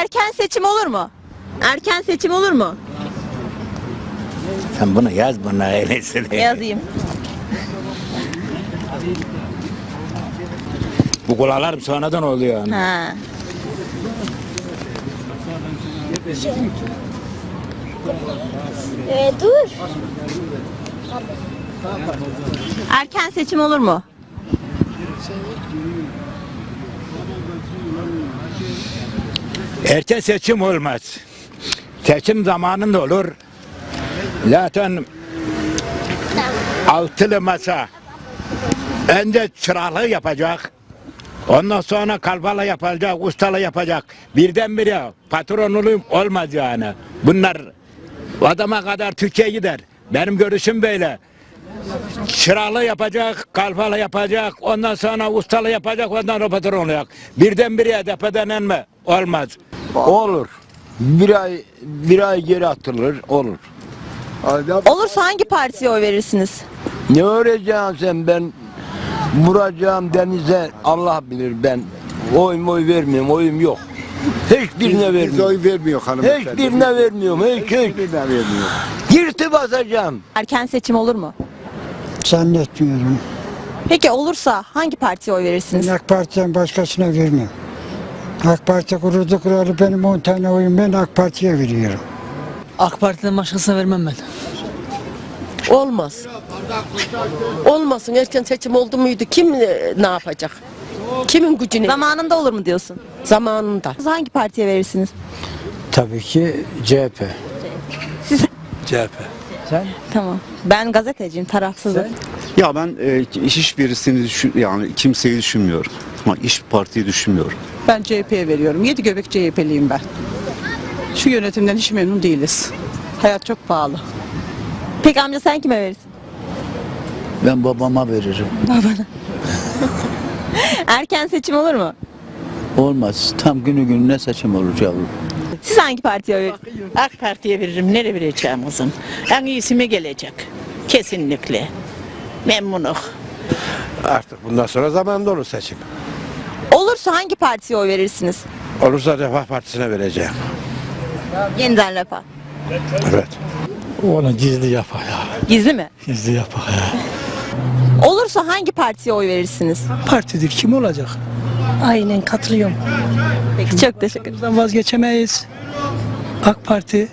erken seçim olur mu? Erken seçim olur mu? Sen bunu yaz buna öyleyse. Yazayım. Bu kulaklarım sonradan oluyor. yani. Ha. Ee, dur. Erken seçim olur mu? Erken seçim olmaz. Seçim zamanında olur. Zaten altılı masa önce çıraklığı yapacak. Ondan sonra kalfalı yapacak, ustalı yapacak. Birdenbire patronluğum olmaz yani. Bunlar adama kadar Türkiye gider. Benim görüşüm böyle. Çıralı yapacak, kalfalı yapacak, ondan sonra ustalı yapacak, ondan sonra patron olacak. Birdenbire tepeden inme olmaz. Olur. Bir ay bir ay geri atılır olur. Olursa hangi partiye oy verirsiniz? Ne öğreneceksin sen ben vuracağım denize Allah bilir ben oy oy vermiyorum oyum yok. Hiçbirine Biz vermiyorum. oy vermiyor hanımefendi. Hiçbirine vermiyorum. Hiç hiç. Hiçbirine vermiyor. Girti basacağım. Erken seçim olur mu? Zannetmiyorum. Peki olursa hangi partiye oy verirsiniz? Ben AK Parti'den başkasına vermem. AK Parti kuruldu kuralı benim 10 tane oyun ben AK Parti'ye veriyorum. AK Parti'den başkasına vermem ben. Olmaz. Olmasın. Erken seçim oldu muydu? Kim ne yapacak? Kimin gücüne? Zamanında olur mu diyorsun? Zamanında. Hangi partiye verirsiniz? Tabii ki CHP. Siz CHP. Tamam. Ben gazeteciyim, tarafsızım. Ya ben e, hiçbirisini düşün, yani kimseyi düşünmüyorum. Ama iş partiyi düşünmüyorum. Ben CHP'ye veriyorum. Yedi göbek CHP'liyim ben. Şu yönetimden hiç memnun değiliz. Hayat çok pahalı. Peki amca sen kime verirsin? Ben babama veririm. Erken seçim olur mu? Olmaz. Tam günü gününe seçim olur yavrum. Siz hangi partiye verirsiniz? AK Parti'ye veririm. Nereye vereceğim kızım? En iyisi mi gelecek? Kesinlikle. Memnunum. Artık bundan sonra zamanında olur seçim. Olursa hangi partiye oy verirsiniz? Olursa Refah Partisi'ne vereceğim. Yeniden Refah. Evet. Onu gizli yapar ya. Gizli mi? Gizli yapar ya. Olursa hangi partiye oy verirsiniz? Partidir kim olacak? Aynen katılıyorum. Peki çok teşekkür ederim. Bizden vazgeçemeyiz. AK Parti.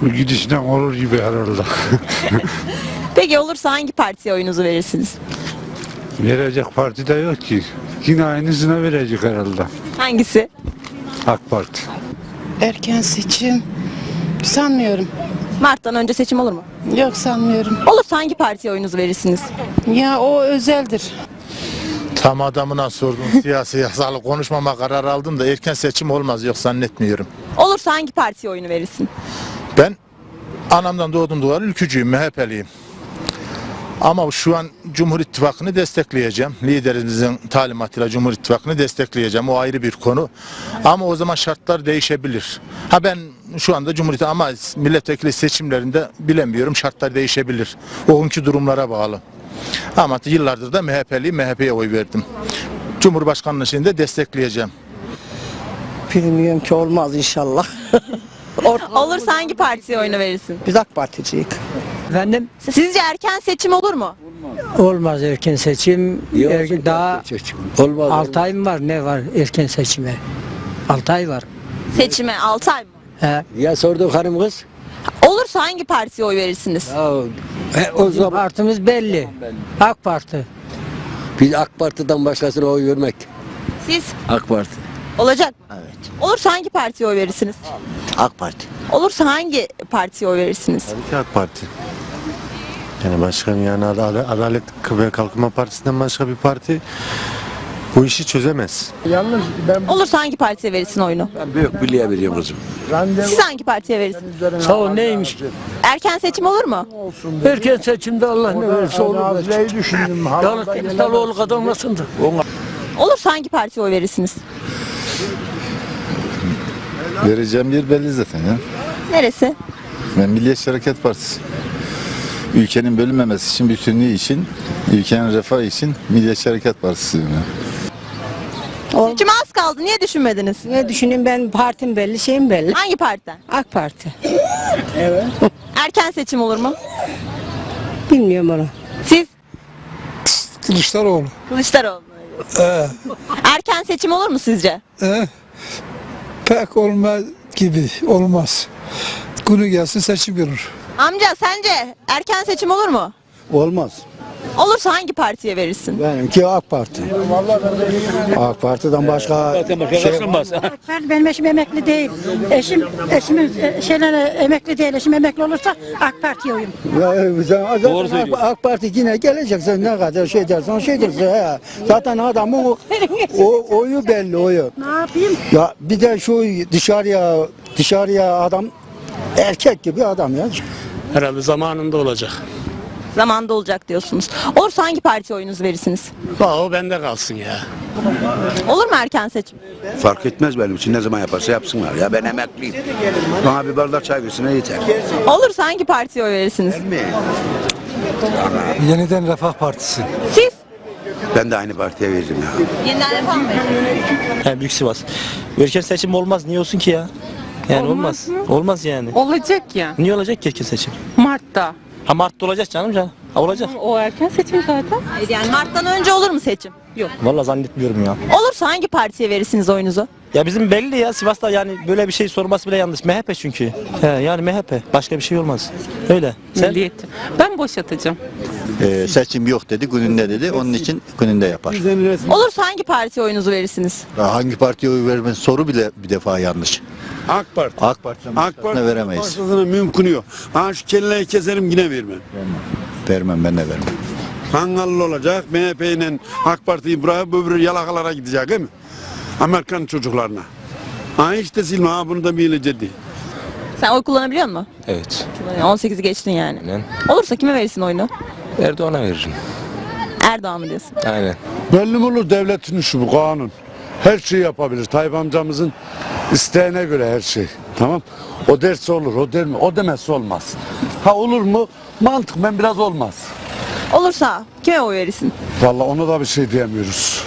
Bu gidişten olur gibi herhalde. Peki olursa hangi partiye oyunuzu verirsiniz? Verecek parti de yok ki. Yine aynısına verecek herhalde. Hangisi? AK Parti. Erken seçim. Sanmıyorum. Mart'tan önce seçim olur mu? Yok sanmıyorum. Olursa hangi partiye oyunuzu verirsiniz? Ya o özeldir. Tam adamına sordum. Siyasi yasalı konuşmama karar aldım da erken seçim olmaz yok zannetmiyorum. Olursa hangi partiye oyunu verirsin? Ben anamdan doğdum doğar ülkücüyüm, MHP'liyim. Ama şu an Cumhur İttifakı'nı destekleyeceğim. Liderimizin talimatıyla Cumhur İttifakı'nı destekleyeceğim. O ayrı bir konu. Ama o zaman şartlar değişebilir. Ha ben şu anda Cumhur İttifakı ama milletvekili seçimlerinde bilemiyorum. Şartlar değişebilir. O günkü durumlara bağlı. Ama yıllardır da MHP'li MHP'ye oy verdim. Cumhurbaşkanlığı için de destekleyeceğim. Bilmiyorum ki olmaz inşallah. Olursa hangi partiye oyunu verirsin? Biz AK Particiyiz. Efendim? Sizce erken seçim olur mu? Olmaz erken seçim. Erken- daha Olmaz. 6 ay mı var ne var erken seçime? 6 ay var. Seçime 6 ay mı? He. Ya sorduk hanım kız. Olursa hangi partiye oy verirsiniz? Ya, e, o zaman partimiz belli. AK Parti. biz AK Parti'den başkasına oy vermek. Siz AK Parti. Olacak. Evet. Olursa hangi partiye oy verirsiniz? AK Parti. Olursa hangi partiye oy verirsiniz? Tabii ki AK Parti. Yani başkan yani Adalet, Adalet ve Kalkınma Partisi'nden başka bir parti bu işi çözemez. Yalnız ben Olursa hangi partiye verirsin oyunu? Ben büyük birliğe veriyorum kızım. randevu Siz hangi partiye verirsiniz? Sağ ol neymiş? Erken seçim olur mu? Erken seçimde Allah ne verirse olur. Nazire'yi düşündüm. Yalnız Kılıçdaroğlu kazanmasın da. Olursa hangi partiye oy verirsiniz? Vereceğim yer belli zaten ya. Neresi? Ben Milliyetçi Hareket Partisi. Ülkenin bölünmemesi için, bütünlüğü için, ülkenin refahı için Milliyetçi Hareket Partisi diyorum ya. Seçime az kaldı. Niye düşünmediniz? Ne düşüneyim ben partim belli şeyim belli. Hangi partiden? AK Parti. Erken seçim olur mu? Bilmiyorum onu. Siz? Kılıçdaroğlu. Kılıçdaroğlu. Erken seçim olur mu sizce? Pek olmaz gibi olmaz. Günü gelsin seçim görür. Amca sence erken seçim olur mu? Olmaz. Olursa hangi partiye verirsin? Benimki AK Parti. AK Parti'den başka şey Ben, benim eşim emekli değil. Eşim eşimin e, şeylere emekli değil. Eşim emekli olursa AK Parti'ye oyum. Doğru AK, AK Parti yine gelecek sen ne kadar şey dersen şey dersin. He. Zaten adamın o, o oyu belli oyu. Ne yapayım? Ya bir de şu dışarıya dışarıya adam erkek gibi adam ya. Herhalde zamanında olacak. Zamanda olacak diyorsunuz. Olursa hangi partiye oyunuzu verirsiniz? Valla o bende kalsın ya. Olur mu erken seçim? Fark etmez benim için ne zaman yaparsa yapsınlar ya ben emekliyim. Bana bir bardak çay versinler yeter. Olursa hangi partiye oy verirsiniz? Yeniden Refah Partisi. Siz? Ben de aynı partiye veririm ya. Yeniden Refah mı? He, Büyük Sivas. Erken seçim olmaz. Niye olsun ki ya? Yani olmaz. Olmaz, yani. Olacak ya. Niye olacak ki erken seçim? Mart'ta. Ha Mart'ta olacak canım canım. Ha olacak. O erken seçim zaten. Hayır yani Mart'tan önce olur mu seçim? Valla zannetmiyorum ya. Olursa hangi partiye verirsiniz oyunuzu? Ya bizim belli ya Sivas'ta yani böyle bir şey sorması bile yanlış. MHP çünkü. He, yani MHP. Başka bir şey olmaz. Öyle. Sen? Ben boşatacağım. Ee, seçim yok dedi gününde dedi onun için gününde yapar. Olursa hangi partiye oyunuzu verirsiniz? Ya hangi partiye oy vermesi soru bile bir defa yanlış. AK Parti. AK Parti'nin AK Parti veremeyiz. Partisine mümkün yok. Ha şu kelleyi keserim yine vermem. Vermem ben de vermem. Kangallı olacak. MHP ile AK Parti'yi bırakıp öbür yalakalara gidecek değil mi? Amerikan çocuklarına. Ha işte silme ha bunu da bilecekti. Sen oy kullanabiliyor musun? Evet. 18'i geçtin yani. Aynen. Olursa kime verirsin oyunu? Erdoğan'a veririm. Erdoğan mı diyorsun? Aynen. Belli mi olur devletin işi bu kanun. Her şeyi yapabilir. Tayyip amcamızın isteğine göre her şey. Tamam. O derse olur, o der mi? O demezse olmaz. Ha olur mu? Mantık ben biraz olmaz. Olursa kime oy verirsin? Vallahi ona da bir şey diyemiyoruz.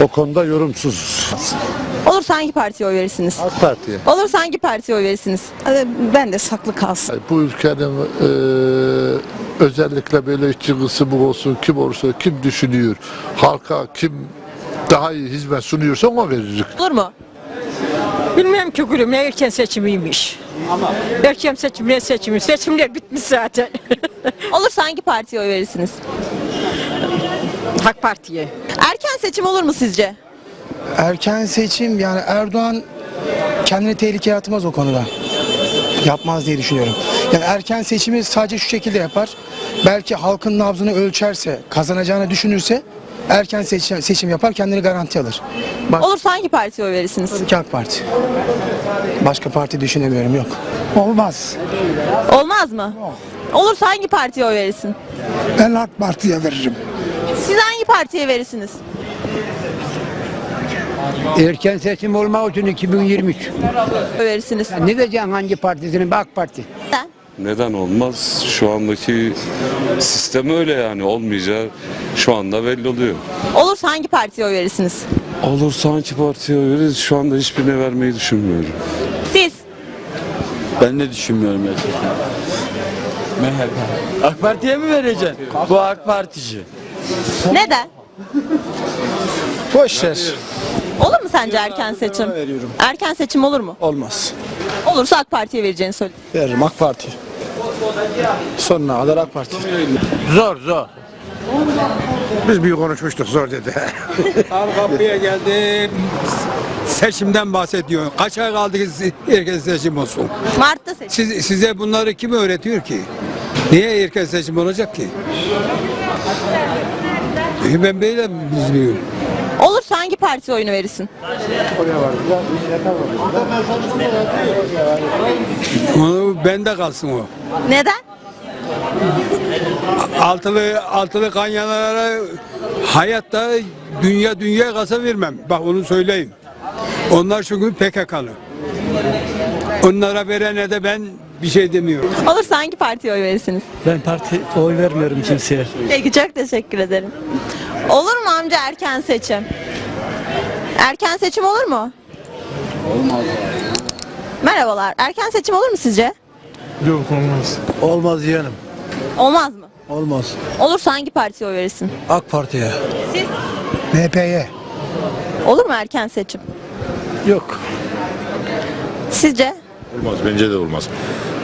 O konuda yorumsuz. Olursa hangi partiye oy verirsiniz? AK Parti'ye. Olursa hangi partiye oy verirsiniz? Ben de saklı kalsın. Bu ülkenin e, özellikle böyle çıkısı bu olsun, kim olursa kim düşünüyor, halka kim daha iyi hizmet sunuyorsa ona veririz. Olur mu? Bilmem ki gülüm ne erken seçimiymiş. Erken seçim ne seçimi? Seçimler bitmiş zaten. Olursa hangi partiye oy verirsiniz? AK Parti'ye. Erken seçim olur mu sizce? Erken seçim yani Erdoğan kendini tehlikeye atmaz o konuda. Yapmaz diye düşünüyorum. Yani erken seçimi sadece şu şekilde yapar. Belki halkın nabzını ölçerse, kazanacağını düşünürse erken seçim, seçim yapar, kendini garanti alır. Bak, Olursa hangi partiye oy verirsiniz? tabii ki AK Parti. Başka parti düşünemiyorum, yok. Olmaz. Olmaz mı? Olursa hangi partiye oy verirsin? Ben AK Parti'ye veririm. Siz hangi partiye verirsiniz? Erken seçim olmak için 2023. Oy verirsiniz. Ne diyeceksin hangi partisinin? AK Parti. Neden? Olmaz? Şu andaki sistem öyle yani olmayacağı şu anda belli oluyor. Olursa hangi partiye oy verirsiniz? Olursa hangi partiye veririz şu anda hiçbirine vermeyi düşünmüyorum. Siz? Ben ne düşünmüyorum gerçekten. AK Parti'ye mi vereceksin? Bu AK Partici. Neden? Boş ver. Olur mu sence erken seçim? Erken seçim olur mu? Olmaz. Olursa AK Parti'ye vereceğini söyle. Veririm AK Parti. Sonuna kadar AK Parti. Zor zor. Biz bir konuşmuştuk zor dedi. Kapıya geldim. Seçimden bahsediyor. Kaç ay kaldı ki erken seçim olsun? Mart'ta seçim. Siz, size bunları kim öğretiyor ki? Niye erken seçim olacak ki? Ben böyle bilmiyorum. Partiye oyunu verirsin? Onu bende kalsın o. Neden? Altılı altılı kanyalara hayatta dünya dünya kasa vermem. Bak onu söyleyeyim. Onlar çünkü PKK'lı. Onlara verene de ben bir şey demiyorum. Olursa hangi partiye oy verirsiniz? Ben parti oy vermiyorum kimseye. Peki çok teşekkür ederim. Olur mu amca erken seçim? Erken seçim olur mu? Olmaz. Merhabalar. Erken seçim olur mu sizce? Olmaz yeğenim. Olmaz mı? Olmaz. Olursa hangi partiye oy verirsin? AK Parti'ye. Siz? MHP'ye. Olur mu erken seçim? Yok. Sizce? Olmaz bence de olmaz.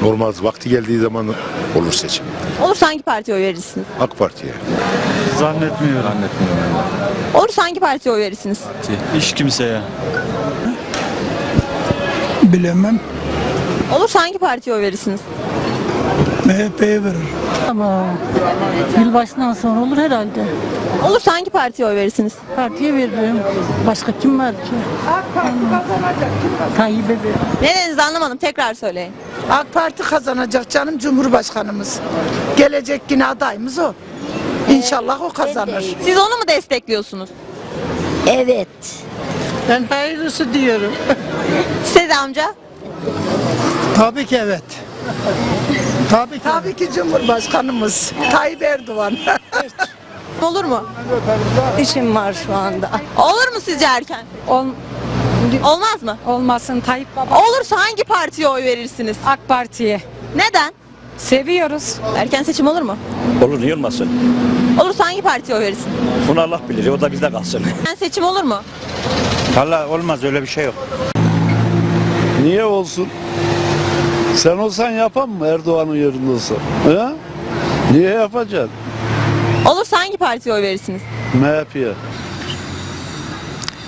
Olmaz. Vakti geldiği zaman olur seçim. Olursa hangi partiye oy verirsiniz? AK Parti'ye. Zannetmiyorum. Olursa hangi partiye oy verirsiniz? Hiç kimseye. Bilemem. Olursa hangi partiye oy verirsiniz? MHP'ye verir. Ama yılbaşından sonra olur herhalde. Olursa hangi partiye oy verirsiniz? Partiye veririm. Başka kim var ki? Tayyip'e veririm. Ne dediğinizi anlamadım. Tekrar söyleyin. AK Parti kazanacak canım Cumhurbaşkanımız. Gelecek yine adayımız o. İnşallah o kazanır. Siz onu mu destekliyorsunuz? Evet. Ben hayırlısı diyorum. Siz amca? Tabii ki evet. Tabii ki. Tabii ki Cumhurbaşkanımız Tayyip Erdoğan. Olur mu? İşim var şu anda. Olur mu sizce erken? Ol, Olmaz mı? olmasın Tayyip Baba. Olursa hangi partiye oy verirsiniz? AK Parti'ye. Neden? Seviyoruz. Erken seçim olur mu? Olur niye olmasın? Olursa hangi partiye oy verirsin? Bunu Allah bilir. O da bizde kalsın. Erken seçim olur mu? Valla olmaz öyle bir şey yok. Niye olsun? Sen olsan yapan mı Erdoğan'ın yerinde olsan? He? Niye yapacaksın? Olursa hangi partiye oy verirsiniz? MHP'ye.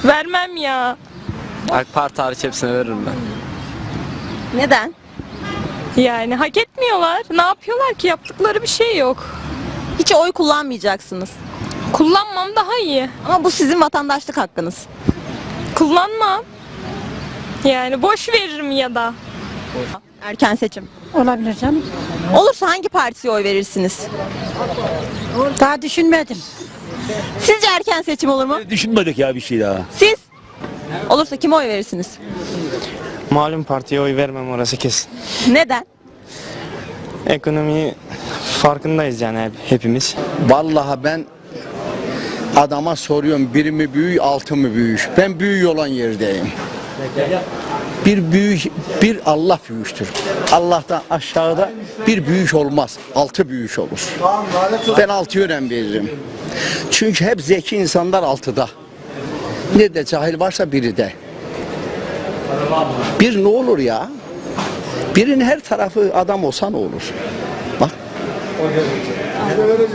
Vermem ya. AK Parti hariç hepsine veririm ben. Neden? Yani hak etmiyorlar. Ne yapıyorlar ki? Yaptıkları bir şey yok. Hiç oy kullanmayacaksınız. Kullanmam daha iyi. Ama bu sizin vatandaşlık hakkınız. Kullanmam. Yani boş veririm ya da. Erken seçim. Olabilir canım. Olursa hangi partiye oy verirsiniz? Daha düşünmedim. Sizce erken seçim olur mu? Düşünmedik ya bir şey daha. Siz? Olursa kime oy verirsiniz? Malum partiye oy vermem orası kesin. Neden? Ekonomi farkındayız yani hep, hepimiz. Vallahi ben adama soruyorum biri mi büyük altı mı büyük. Ben büyük olan yerdeyim. Bir büyük bir Allah büyüktür. Allah'tan aşağıda bir büyük olmaz. Altı büyük olur. Ben altı önem veririm. Çünkü hep zeki insanlar altıda. Nerede cahil varsa biri de. Bir ne olur ya? Birinin her tarafı adam olsa ne olur? Bak.